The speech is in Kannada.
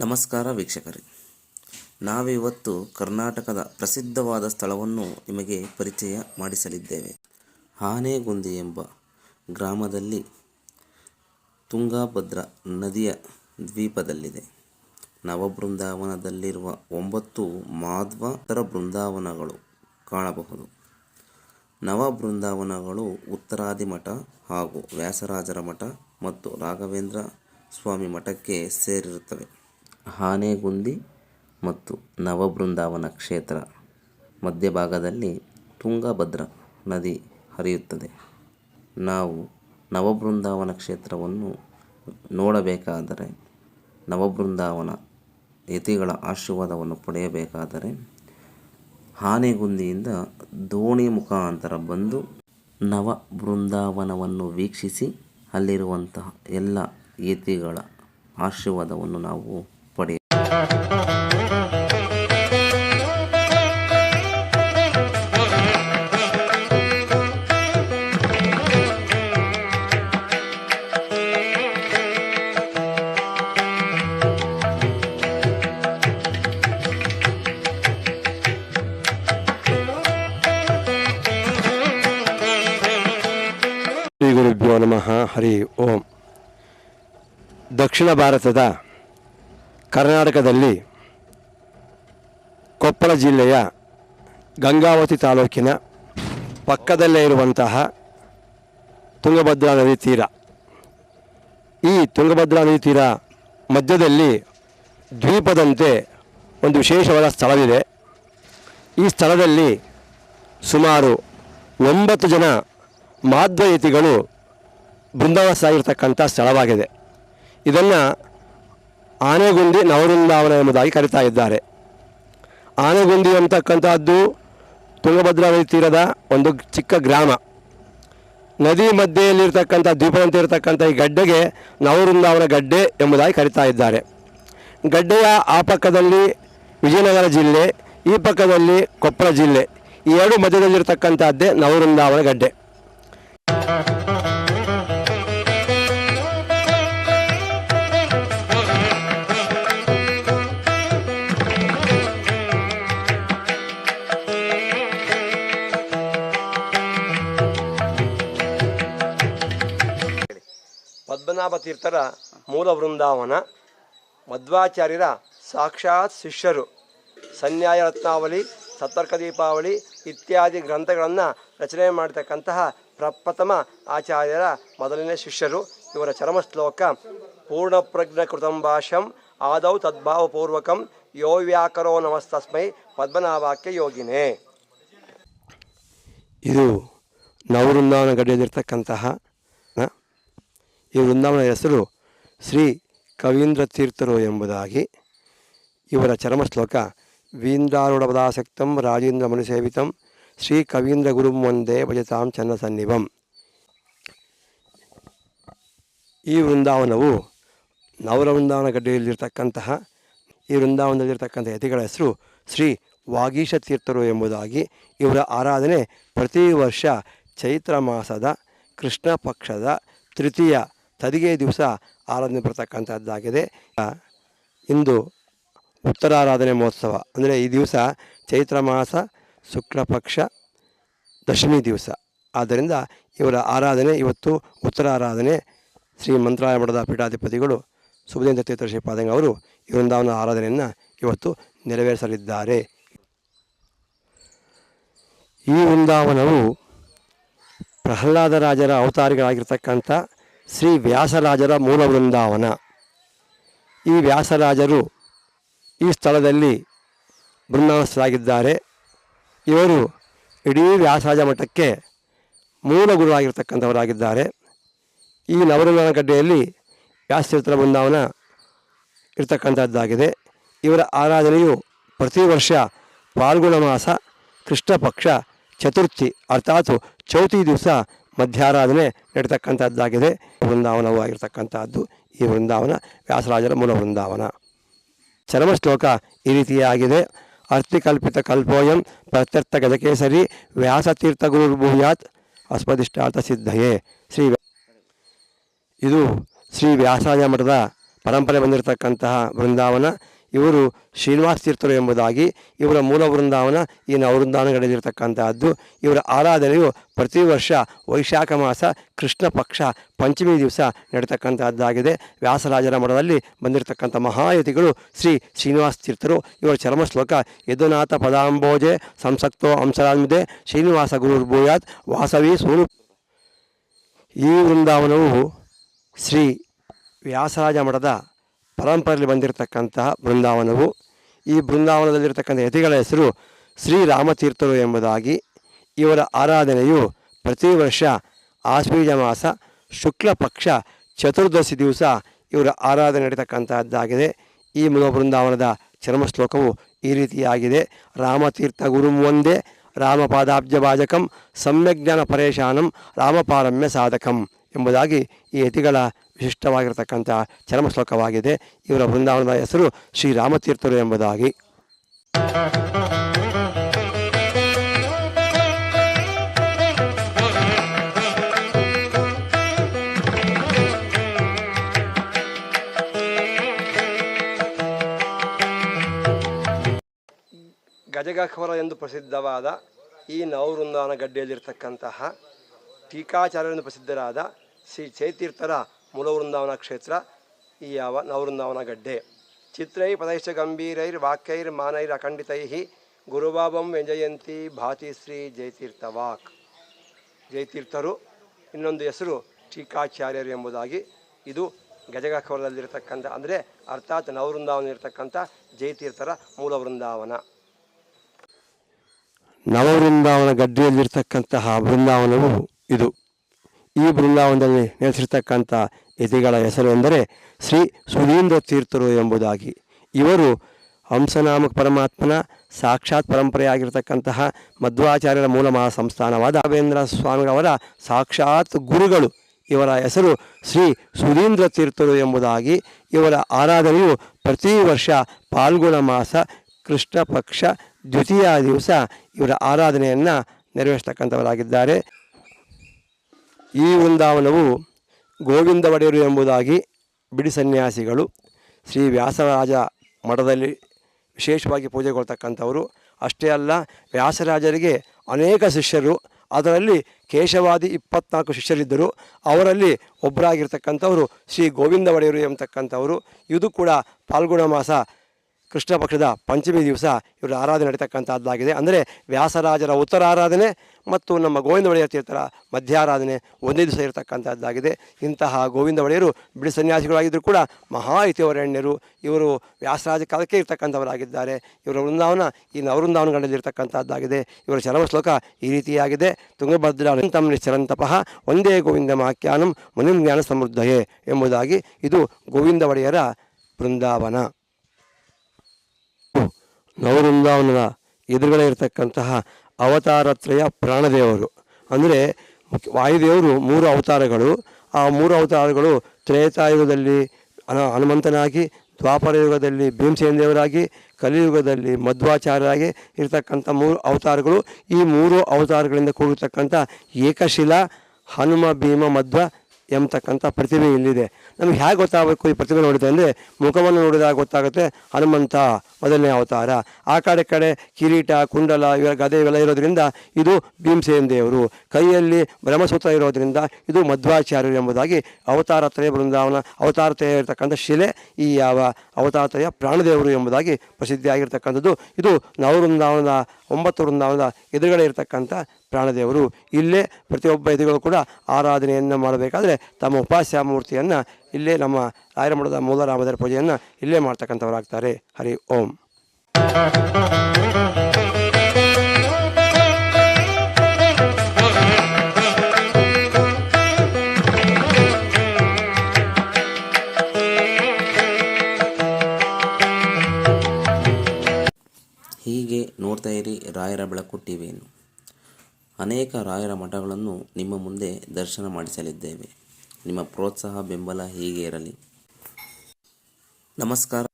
ನಮಸ್ಕಾರ ವೀಕ್ಷಕರೇ. ನಾವಿವತ್ತು ಕರ್ನಾಟಕದ ಪ್ರಸಿದ್ಧವಾದ ಸ್ಥಳವನ್ನು ನಿಮಗೆ ಪರಿಚಯ ಮಾಡಿಸಲಿದ್ದೇವೆ. ಆನೆಗುಂದಿ ಎಂಬ ಗ್ರಾಮದಲ್ಲಿ ತುಂಗಾಭದ್ರ ನದಿಯ ದ್ವೀಪದಲ್ಲಿದೆ. ನವಬೃಂದಾವನದಲ್ಲಿರುವ ಒಂಬತ್ತು ಮಾಧ್ವತರ ಬೃಂದಾವನಗಳು ಕಾಣಬಹುದು. ನವಬೃಂದಾವನಗಳು ಉತ್ತರಾದಿ ಮಠ ಹಾಗೂ ವ್ಯಾಸರಾಜರ ಮಠ ಮತ್ತು ರಾಘವೇಂದ್ರ ಸ್ವಾಮಿ ಮಠಕ್ಕೆ ಸೇರಿರುತ್ತವೆ. ಆನೆಗುಂದಿ ಮತ್ತು ನವಬೃಂದಾವನ ಕ್ಷೇತ್ರ. ಮಧ್ಯಭಾಗದಲ್ಲಿ ತುಂಗಭದ್ರಾ ನದಿ ಹರಿಯುತ್ತದೆ. ನಾವು ನವಬೃಂದಾವನ ಕ್ಷೇತ್ರವನ್ನು ನೋಡಬೇಕಾದರೆ, ನವಬೃಂದಾವನ ಯತಿಗಳ ಆಶೀರ್ವಾದವನ್ನು ಪಡೆಯಬೇಕಾದರೆ ಆನೆಗುಂದಿಯಿಂದ ದೋಣಿ ಮುಖಾಂತರ ಬಂದು ನವ ಬೃಂದಾವನವನ್ನು ವೀಕ್ಷಿಸಿ, ಅಲ್ಲಿರುವಂತಹ ಎಲ್ಲ ಯತಿಗಳ ಆಶೀರ್ವಾದವನ್ನು ನಾವು ದಕ್ಷಿಣ ಭಾರತದ ಕರ್ನಾಟಕದಲ್ಲಿ ಕೊಪ್ಪಳ ಜಿಲ್ಲೆಯ ಗಂಗಾವತಿ ತಾಲೂಕಿನ ಪಕ್ಕದಲ್ಲೇ ಇರುವಂತಹ ತುಂಗಭದ್ರಾ ನದಿ ತೀರ. ಈ ತುಂಗಭದ್ರಾ ನದಿ ತೀರ ಮಧ್ಯದಲ್ಲಿ ದ್ವೀಪದಂತೆ ಒಂದು ವಿಶೇಷವಾದ ಸ್ಥಳವಿದೆ. ಈ ಸ್ಥಳದಲ್ಲಿ ಸುಮಾರು ಒಂಬತ್ತು ಜನ ಮಾಧ್ವಯತಿಗಳು ಬೃಂದಾವಸಾಗಿರ್ತಕ್ಕಂಥ ಸ್ಥಳವಾಗಿದೆ. ಇದನ್ನು ಆನೆಗುಂದಿ ನವವೃಂದಾವನ ಎಂಬುದಾಗಿ ಕರೀತಾ ಇದ್ದಾರೆ. ಆನೆಗುಂದಿ ಅಂತಕ್ಕಂಥದ್ದು ತುಂಗಭದ್ರಾ ನದಿ ತೀರದ ಒಂದು ಚಿಕ್ಕ ಗ್ರಾಮ. ನದಿ ಮಧ್ಯೆಯಲ್ಲಿರ್ತಕ್ಕಂಥ ದ್ವೀಪದಂತೆ ಇರತಕ್ಕಂಥ ಈ ಗಡ್ಡೆಗೆ ನವವೃಂದಾವನ ಗಡ್ಡೆ ಎಂಬುದಾಗಿ ಕರೀತಾ ಇದ್ದಾರೆ. ಗಡ್ಡೆಯ ಆ ಪಕ್ಕದಲ್ಲಿ ವಿಜಯನಗರ ಜಿಲ್ಲೆ, ಈ ಪಕ್ಕದಲ್ಲಿ ಕೊಪ್ಪಳ ಜಿಲ್ಲೆ, ಈ ಎರಡು ಮಧ್ಯದಲ್ಲಿರ್ತಕ್ಕಂಥದ್ದೇ ನವವೃಂದಾವನ ಗಡ್ಡೆ. ಪದ್ಮನಾಭ ತೀರ್ಥರ ಮೂಲ ವೃಂದಾವನ ಮಧ್ವಾಚಾರ್ಯರ ಸಾಕ್ಷಾತ್ ಶಿಷ್ಯರು ಸನ್ಯಾಯ ರತ್ನಾವಳಿ, ಸತರ್ಕ ದೀಪಾವಳಿ ಇತ್ಯಾದಿ ಗ್ರಂಥಗಳನ್ನು ರಚನೆ ಮಾಡತಕ್ಕಂತಹ ಪ್ರಪ್ರಥಮ ಆಚಾರ್ಯರ ಮೊದಲನೇ ಶಿಷ್ಯರು ಇವರ ಚರಮ ಶ್ಲೋಕ ಪೂರ್ಣಪ್ರಜ್ಞ ಪ್ರಜ್ಞ ಭಾಷ್ಯಂ, ಆದೌ ತದ್ಭಾವಪೂರ್ವಕಂ ಯೋ ವ್ಯಾಕರೋ ನಮಸ್ತಸ್ಮೈ ಪದ್ಮನಾಭಾಕ್ಯ ಯೋಗಿನೇ ಇದು ನವೃಂದಾವನ ಗಡಿಯಲ್ಲಿರ್ತಕ್ಕಂತಹ? ಈ ವೃಂದಾವನ ಹೆಸರು ಶ್ರೀ ಕವೀಂದ್ರ ತೀರ್ಥರು ಎಂಬುದಾಗಿ ಇವರ ಚರಮ ಶ್ಲೋಕ ವೀಂದ್ರಾರೂಢಪದಾಸಕ್ತಂ ರಾಜೇಂದ್ರ ಮನುಸೇವಿತಂ ಶ್ರೀ ಕವೀಂದ್ರ ಗುರುಂ ಒಂದೇ ಭಜತಾಂ ಚನ್ನ ಸನ್ನಿಭಂ. ಈ ವೃಂದಾವನವು ನವರ ವೃಂದಾವನ ಗಡ್ಡೆಯಲ್ಲಿರ್ತಕ್ಕಂತಹ, ಈ ವೃಂದಾವನದಲ್ಲಿರ್ತಕ್ಕಂಥ ಯತಿಗಳ ಹೆಸರು ಶ್ರೀ ವಾಗೀಶ ತೀರ್ಥರು ಎಂಬುದಾಗಿ ಇವರ ಆರಾಧನೆ ಪ್ರತಿ ವರ್ಷ ಚೈತ್ರ ಮಾಸದ ಕೃಷ್ಣ ಪಕ್ಷದ ತೃತೀಯ ತದಿಗೆ ದಿವಸ ಆರಾಧನೆ ಬರ್ತಕ್ಕಂಥದ್ದಾಗಿದೆ. ಇಂದು ಉತ್ತರಾರಾಧನೆ ಮಹೋತ್ಸವ, ಅಂದರೆ ಈ ದಿವಸ ಚೈತ್ರ ಮಾಸ ಶುಕ್ಲಪಕ್ಷ ದಶಮಿ ದಿವಸ. ಆದ್ದರಿಂದ ಇವರ ಆರಾಧನೆ ಇವತ್ತು ಉತ್ತರಾರಾಧನೆ ಶ್ರೀ ಮಂತ್ರಾಲಯ ಮಠದ ಪೀಠಾಧಿಪತಿಗಳು ಸುಬುಧೇಂದ್ರ ತೀರ್ಥ ಶ್ರೀಪಾದಂಗ ಅವರು ಈ ವೃಂದಾವನ ಆರಾಧನೆಯನ್ನು ಇವತ್ತು ನೆರವೇರಿಸಲಿದ್ದಾರೆ. ಈ ವೃಂದಾವನವು ಪ್ರಹ್ಲಾದರಾಜರ ಅವತಾರಿಗಳಾಗಿರ್ತಕ್ಕಂಥ ಶ್ರೀ ವ್ಯಾಸರಾಜರ ಮೂಲ ವೃಂದಾವನ. ಈ ವ್ಯಾಸರಾಜರು ಈ ಸ್ಥಳದಲ್ಲಿ ಬೃಂದಾವನಸ್ಥರಾಗಿದ್ದಾರೆ. ಇವರು ಇಡೀ ವ್ಯಾಸರಾಜ ಮಠಕ್ಕೆ ಮೂಲ ಗುರುವಾಗಿರ್ತಕ್ಕಂಥವರಾಗಿದ್ದಾರೆ ಈ ನವರಂಗನ ಗಡ್ಡೆಯಲ್ಲಿ ವ್ಯಾಸತೀರ್ಥರ ಬೃಂದಾವನ ಇರತಕ್ಕಂಥದ್ದಾಗಿದೆ. ಇವರ ಆರಾಧನೆಯು ಪ್ರತಿ ವರ್ಷ ಫಾಲ್ಗುಣ ಮಾಸ ಕೃಷ್ಣ ಪಕ್ಷ ಚತುರ್ಥಿ, ಅರ್ಥಾತ್ ಚೌತಿ ದಿವಸ ಮಧ್ಯಾರಾಧನೆ ನಡೀತಕ್ಕಂಥದ್ದಾಗಿದೆ. ವೃಂದಾವನವೂ ಆಗಿರ್ತಕ್ಕಂಥದ್ದು ಈ ವೃಂದಾವನ ವ್ಯಾಸರಾಜರ ಮೂಲ ಬೃಂದಾವನ ಚರಮ ಶ್ಲೋಕ ಈ ರೀತಿಯಾಗಿದೆ. ಅರ್ಥಿಕಲ್ಪಿತ ಕಲ್ಪೋಯಂ ಪ್ರತ್ಯರ್ಥ ಗಜಕೇಸರಿ ವ್ಯಾಸತೀರ್ಥ ಗುರುರ್ಭೂಯಾತ್ ಅಸ್ಪದಿಷ್ಟಾರ್ಥ ಸಿದ್ಧಯೇ. ಶ್ರೀ ಇದು ಶ್ರೀ ವ್ಯಾಸರಾಜ ಮಠದ ಪರಂಪರೆ ಬಂದಿರತಕ್ಕಂತಹ ಬೃಂದಾವನ ಇವರು ಶ್ರೀನಿವಾಸ ತೀರ್ಥರು ಎಂಬುದಾಗಿ ಇವರ ಮೂಲ ಬೃಂದಾವನ ಈ ನವವೃಂದಾವನಗಳಲ್ಲಿರ್ತಕ್ಕಂತಹದ್ದು ಇವರ ಆರಾಧನೆಯು ಪ್ರತಿ ವರ್ಷ ವೈಶಾಖ ಮಾಸ ಕೃಷ್ಣ ಪಕ್ಷ ಪಂಚಮಿ ದಿವಸ ನಡೀತಕ್ಕಂತಹದ್ದಾಗಿದೆ. ವ್ಯಾಸರಾಜರ ಮಠದಲ್ಲಿ ಬಂದಿರತಕ್ಕಂಥ ಮಹಾಯತಿಗಳು ಶ್ರೀ ಶ್ರೀನಿವಾಸ ತೀರ್ಥರು ಇವರ ಚರ್ಮಶ್ಲೋಕ ಯದುನಾಥ ಪದಾಂಬೋಜೆ ಸಂಸಕ್ತೋ ಅಂಸರಾಮಿದೆ ಶ್ರೀನಿವಾಸ ಗುರುರ್ಭೂಯಾತ್ ವಾಸವಿ ಸೂರು ಈ ವೃಂದಾವನವು ಶ್ರೀ ವ್ಯಾಸರಾಜ ಮಠದ ಪರಂಪರೆಯಲ್ಲಿ ಬಂದಿರತಕ್ಕಂತಹ ಬೃಂದಾವನವು, ಈ ಬೃಂದಾವನದಲ್ಲಿರ್ತಕ್ಕಂಥ ಯತಿಗಳ ಹೆಸರು ಶ್ರೀರಾಮತೀರ್ಥರು ಎಂಬುದಾಗಿ ಇವರ ಆರಾಧನೆಯು ಪ್ರತಿ ವರ್ಷ ಆಶ್ವೀಜ ಮಾಸ, ಶುಕ್ಲ ಪಕ್ಷ, ಚತುರ್ದಶಿ ದಿವಸ ಇವರ ಆರಾಧನೆ ನಡೀತಕ್ಕಂತಹದ್ದಾಗಿದೆ. ಈ ಮೂಲ ಬೃಂದಾವನದ ಚರ್ಮ ಶ್ಲೋಕವು ಈ ರೀತಿಯಾಗಿದೆ. ರಾಮತೀರ್ಥ ಗುರುಂ ಒಂದೇ ರಾಮಪಾದಾಬ್ಜಭಾಜಕಂ ಸಮ್ಯಜ್ಞಾನ ಪರೇಶಾನಂ ರಾಮಪಾರಮ್ಯ ಸಾಧಕಂ. ಎಂಬುದಾಗಿ ಈ ಯತಿಗಳ ವಿಶಿಷ್ಟವಾಗಿರತಕ್ಕಂಥ ಚರಮ ಶ್ಲೋಕವಾಗಿದೆ ಇವರ ಬೃಂದಾವನದ ಹೆಸರು ಶ್ರೀರಾಮತೀರ್ಥರು ಎಂಬುದಾಗಿ. ಗಜಗಖವರ ಎಂದು ಪ್ರಸಿದ್ಧವಾದ ಈ ನವವೃಂದಾವನ ಗಡ್ಡೆಯಲ್ಲಿರ್ತಕ್ಕಂತಹ ಟೀಕಾಚಾರ್ಯರೆಂದು ಪ್ರಸಿದ್ಧರಾದ ಶ್ರೀ ಚೈತೀರ್ಥರ ಮೂಲ ವೃಂದಾವನ ಕ್ಷೇತ್ರ, ಈ ಯಾವ ನವವೃಂದಾವನ ಗಡ್ಡೆ. ಚಿತ್ರೈ ಪದೈಶ್ಚ ಗಂಭೀರೈರ್ ವಾಕ್ಯೈರ್ ಮಾನೈರ್ ಅಖಂಡಿತೈ ಗುರುಬಾಬಂ ವ್ಯಂಜಯಂತಿ ಭಾತಿ ಶ್ರೀ ಜಯತೀರ್ಥ ವಾಕ್ ಜಯತೀರ್ಥರು ಇನ್ನೊಂದು ಹೆಸರು ಟೀಕಾಚಾರ್ಯರು ಎಂಬುದಾಗಿ, ಇದು ಗಜಗಖವರದಲ್ಲಿರ್ತಕ್ಕಂಥ ಅಂದರೆ ಅರ್ಥಾತ್ ನವವೃಂದಾವನ ಇರತಕ್ಕಂಥ ಜಯತೀರ್ಥರ ಮೂಲ ವೃಂದಾವನ ನವವೃಂದಾವನ ಗಡ್ಡೆಯಲ್ಲಿರ್ತಕ್ಕಂತಹ ಬೃಂದಾವನವು ಇದು. ಈ ಬೃಂದಾವನದಲ್ಲಿ ನೆಲೆಸಿರ್ತಕ್ಕಂಥ ಯತಿಗಳ ಹೆಸರು ಎಂದರೆ ಶ್ರೀ ಸುಧೀಂದ್ರ ತೀರ್ಥರು ಎಂಬುದಾಗಿ. ಇವರು ಹಂಸನಾಮಕ ಪರಮಾತ್ಮನ ಸಾಕ್ಷಾತ್ ಪರಂಪರೆಯಾಗಿರ್ತಕ್ಕಂತಹ ಮಧ್ವಾಚಾರ್ಯರ ಮೂಲ ಮಹಾ ಸಂಸ್ಥಾನವಾದ ರಾಘವೇಂದ್ರ ಸ್ವಾಮಿಗಳವರ ಸಾಕ್ಷಾತ್ ಗುರುಗಳು. ಇವರ ಹೆಸರು ಶ್ರೀ ಸುಧೀಂದ್ರ ತೀರ್ಥರು ಎಂಬುದಾಗಿ ಇವರ ಆರಾಧನೆಯು ಪ್ರತಿ ವರ್ಷ ಪಾಲ್ಗುಣ ಮಾಸ ಕೃಷ್ಣ ಪಕ್ಷ ದ್ವಿತೀಯ ದಿವಸ ಇವರ ಆರಾಧನೆಯನ್ನು ನೆರವೇರಿಸ್ತಕ್ಕಂಥವರಾಗಿದ್ದಾರೆ. ಈ ವೃಂದಾವನವು ಗೋವಿಂದ ಒಡೆಯರು ಎಂಬುದಾಗಿ ಬಿಡಿ ಸನ್ಯಾಸಿಗಳು ಶ್ರೀ ವ್ಯಾಸರಾಜ ಮಠದಲ್ಲಿ ವಿಶೇಷವಾಗಿ ಪೂಜೆಗೊಳ್ತಕ್ಕಂಥವರು. ಅಷ್ಟೇ ಅಲ್ಲ, ವ್ಯಾಸರಾಜರಿಗೆ ಅನೇಕ ಶಿಷ್ಯರು, ಅದರಲ್ಲಿ ಕೇಶವಾದಿ ಇಪ್ಪತ್ನಾಲ್ಕು ಶಿಷ್ಯರಿದ್ದರು. ಅವರಲ್ಲಿ ಒಬ್ಬರಾಗಿರ್ತಕ್ಕಂಥವರು ಶ್ರೀ ಗೋವಿಂದ ಒಡೆಯರು ಎಂಬತಕ್ಕಂಥವರು. ಇದು ಕೂಡ ಪಾಲ್ಗುಣ ಮಾಸ ಕೃಷ್ಣ ಪಕ್ಷದ ಪಂಚಮಿ ದಿವಸ ಇವರು ಆರಾಧನೆ ನಡೀತಕ್ಕಂಥದ್ದಾಗಿದೆ. ಅಂದರೆ ವ್ಯಾಸರಾಜರ ಉತ್ತರ ಆರಾಧನೆ ಮತ್ತು ನಮ್ಮ ಗೋವಿಂದ ಒಡೆಯರ ತೀರ್ಥರ ಮಧ್ಯಾರಾಧನೆ ಒಂದೇ ದಿವಸ ಇರತಕ್ಕಂಥದ್ದಾಗಿದೆ. ಇಂತಹ ಗೋವಿಂದ ಒಡೆಯರು ಬಿಡಿ ಸನ್ಯಾಸಿಗಳಾಗಿದ್ದರೂ ಕೂಡ ಮಹಾ ಇತಿವರಣ್ಯರು ಇವರು ವ್ಯಾಸರಾಜ ಕಾಲಕ್ಕೆ ಇರ್ತಕ್ಕಂಥವರಾಗಿದ್ದಾರೆ. ಇವರ ವೃಂದಾವನ, ಈ ನವವೃಂದಾವನಗಳಲ್ಲಿರ್ತಕ್ಕಂಥದ್ದಾಗಿದೆ ಇವರ ಚರಮ ಶ್ಲೋಕ ಈ ರೀತಿಯಾಗಿದೆ. ತುಂಗಭದ್ರಾಂತಂ ನಿಶ್ಚರಂತಪಃ ಒಂದೇ ಗೋವಿಂದ ಮಾಖ್ಯಾನಂ ಮುನಿಂ ಜ್ಞಾನ ಸಮೃದ್ಧಯೇ ಎಂಬುದಾಗಿ ಇದು ಗೋವಿಂದ ಒಡೆಯರ ಬೃಂದಾವನ. ನವವೃಂದಾವನದ ಎದುರುಗಡೆ ಇರತಕ್ಕಂತಹ ಅವತಾರತ್ರಯ ಪ್ರಾಣದೇವರು. ಅಂದರೆ ವಾಯುದೇವರು ಮೂರು ಅವತಾರಗಳು. ಆ ಮೂರು ಅವತಾರಗಳು ತ್ರೇತಾಯುಗದಲ್ಲಿ ಹನ ಹನುಮಂತನಾಗಿ, ದ್ವಾಪರ ಯುಗದಲ್ಲಿ ಭೀಮಸೇನ ದೇವರಾಗಿ, ಕಲಿಯುಗದಲ್ಲಿ ಮಧ್ವಾಚಾರ್ಯರಾಗಿ ಇರತಕ್ಕಂಥ ಮೂರು ಅವತಾರಗಳು. ಈ ಮೂರು ಅವತಾರಗಳಿಂದ ಕೂಡಿರ್ತಕ್ಕಂಥ ಏಕಶಿಲಾ, ಹನುಮ, ಭೀಮ, ಮಧ್ವ ಎಂಬತಕ್ಕಂಥ ಪ್ರತಿಭೆ ಇಲ್ಲಿದೆ. ನಮಗೆ ಹೇಗೆ ಗೊತ್ತಾಗಬೇಕು ಈ ಪ್ರತಿಭೆ ನೋಡಿದೆ ಅಂದರೆ ಮುಖವನ್ನು ನೋಡಿದಾಗ ಗೊತ್ತಾಗುತ್ತೆ ಹನುಮಂತ ಮೊದಲನೇ ಅವತಾರ. ಆ ಕಡೆ ಕಡೆ ಕಿರೀಟ, ಕುಂಡಲ ಇವರ ಗದೆ ಇವೆಲ್ಲ ಇರೋದ್ರಿಂದ ಇದು ಭೀಮಸೇನ ದೇವರು. ಕೈಯಲ್ಲಿ ಬ್ರಹ್ಮಸೂತ್ರ ಇರೋದರಿಂದ ಇದು ಮಧ್ವಾಚಾರ್ಯರು ಎಂಬುದಾಗಿ ಅವತಾರ ತ್ರಯ ಬೃಂದಾವನ, ಅವತಾರ ತ್ರಯ ಇರತಕ್ಕಂಥ ಶಿಲೆ ಈ ಯಾವ ಅವತಾರ ತ್ರಯ ಪ್ರಾಣದೇವರು ಎಂಬುದಾಗಿ ಪ್ರಸಿದ್ಧಿಯಾಗಿರ್ತಕ್ಕಂಥದ್ದು. ಇದು ನವವೃಂದಾವನದ ಒಂಬತ್ತು ವೃಂದಾವನದ ಎದುರುಗಡೆ ಇರತಕ್ಕಂಥ ಪ್ರಾಣದೇವರು ಇಲ್ಲೇ ಪ್ರತಿಯೊಬ್ಬ ಇದುಗಳು ಕೂಡ ಆರಾಧನೆಯನ್ನು ಮಾಡಬೇಕಾದ್ರೆ ತಮ್ಮ ಉಪಾಸ್ಯ ಮೂರ್ತಿಯನ್ನು ಇಲ್ಲೇ ನಮ್ಮ ರಾಯರಮಠದ ಮೂಲರಾಮದೇವರ ಪೂಜೆಯನ್ನು ಇಲ್ಲೇ ಮಾಡ್ತಕ್ಕಂಥವರಾಗ್ತಾರೆ. ಹರಿ ಓಂ. ಹೀಗೆ ನೋಡ್ತಾ ಇರಿ ರಾಯರ ಬೆಳಕು ಟಿವಿಯನ್ನು. ಅನೇಕ ರಾಯರ ಮಠಗಳನ್ನು ನಿಮ್ಮ ಮುಂದೆ ದರ್ಶನ ಮಾಡಿಸಲಿದ್ದೇವೆ. ನಿಮ್ಮ ಪ್ರೋತ್ಸಾಹ ಬೆಂಬಲ ಹೀಗೆ ಇರಲಿ. ನಮಸ್ಕಾರ.